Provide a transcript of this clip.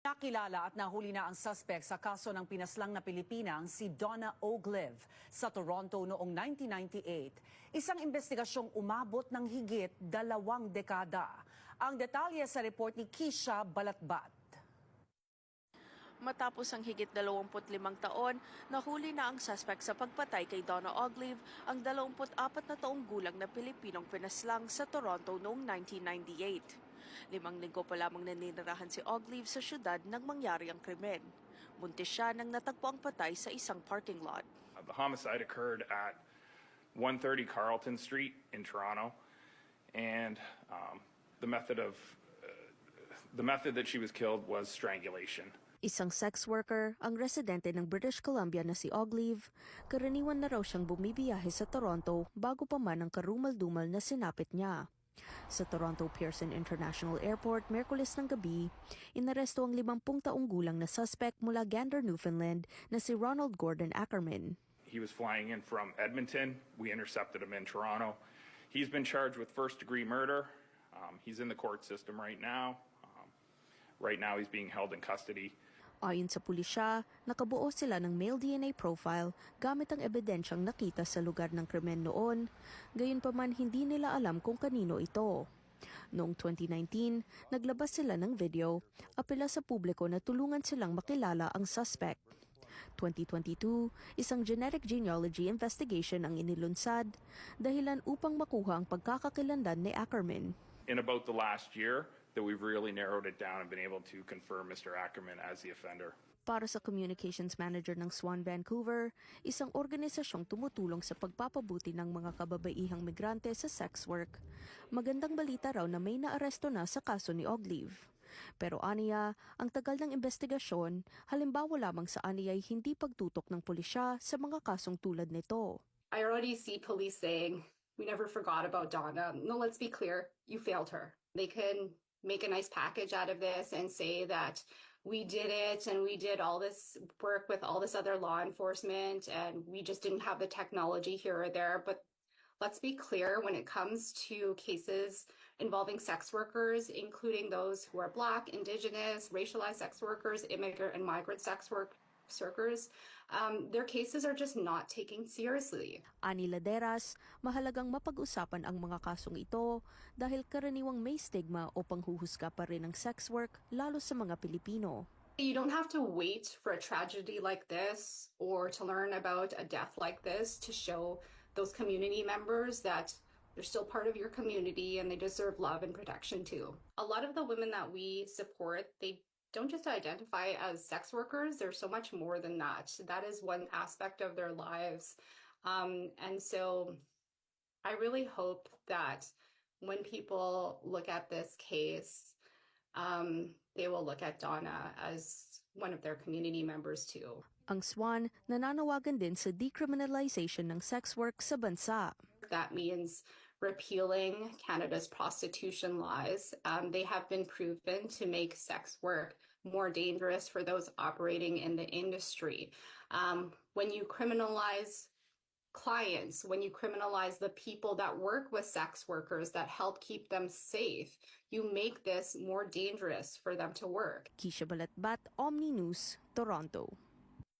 Nakilala at nahuli na ang suspect sa kaso ng pinaslang na Pilipinang si Donna Ogliv sa Toronto noong 1998. Isang investigasyong umabot ng higit dalawang dekada. Ang detalye sa report ni Kisha Balatbat. Matapos ang higit 25 taon, nahuli na ang suspect sa pagpatay kay Donna Oglive, ang 24 na taong gulang na Pilipinong pinaslang sa Toronto noong 1998. Limang linggo pa lamang naninirahan si Oglive sa syudad nang mangyari ang krimen. Buntis siya nang natagpo ang patay sa isang parking lot. Uh, The homicide occurred at 130 Carlton Street in Toronto, and um, the method of uh, the method that she was killed was strangulation. Isang sex worker, ang residente ng British Columbia na si Oglive, karaniwan na raw siyang bumibiyahe sa Toronto bago pa man ang karumal-dumal na sinapit niya. Sa Toronto Pearson International Airport, Merkulis ng gabi, inaresto ang 50 taong gulang na suspect mula Gander, Newfoundland na si Ronald Gordon Ackerman. He was flying in from Edmonton. We intercepted him in Toronto. He's been charged with first degree murder. Um, he's in the court system right now. Um, right now, he's being held in custody. Ayon sa pulisya, nakabuo sila ng male DNA profile gamit ang ebidensyang nakita sa lugar ng krimen noon. Gayunpaman hindi nila alam kung kanino ito. Noong 2019, naglabas sila ng video, apela sa publiko na tulungan silang makilala ang suspect. 2022, isang genetic genealogy investigation ang inilunsad, dahilan upang makuha ang pagkakakilandan ni Ackerman. In about the last year, that we've really narrowed it down and been able to confirm Mr. Ackerman as the offender. Para sa communications manager ng Swan Vancouver, isang organisasyong tumutulong sa pagpapabuti ng mga kababaihang migrante sa sex work. Magandang balita raw na may naaresto na sa kaso ni Oglive. Pero aniya, ang tagal ng investigasyon, halimbawa lamang sa aniya ay hindi pagtutok ng pulisya sa mga kasong tulad nito. I already see police saying, we never forgot about Donna. No, let's be clear, you failed her. They can make a nice package out of this and say that we did it and we did all this work with all this other law enforcement and we just didn't have the technology here or there. But let's be clear when it comes to cases involving sex workers, including those who are Black, Indigenous, racialized sex workers, immigrant and migrant sex work workers, um, their cases are just not taken seriously. Ani Laderas, mahalagang mapag-usapan ang mga kasong ito dahil karaniwang may stigma o panghuhusga pa rin ng sex work lalo sa mga Pilipino. You don't have to wait for a tragedy like this or to learn about a death like this to show those community members that they're still part of your community and they deserve love and protection too. A lot of the women that we support, they don't just identify as sex workers, there's so much more than that. That is one aspect of their lives. Um, and so I really hope that when people look at this case, um, they will look at Donna as one of their community members too. Ang SWAN nananawagan din sa decriminalization ng sex work sa bansa. That means repealing Canada's prostitution laws. Um, they have been proven to make sex work more dangerous for those operating in the industry. Um, when you criminalize clients, when you criminalize the people that work with sex workers that help keep them safe, you make this more dangerous for them to work. Kisha Balatbat, Omni News, Toronto.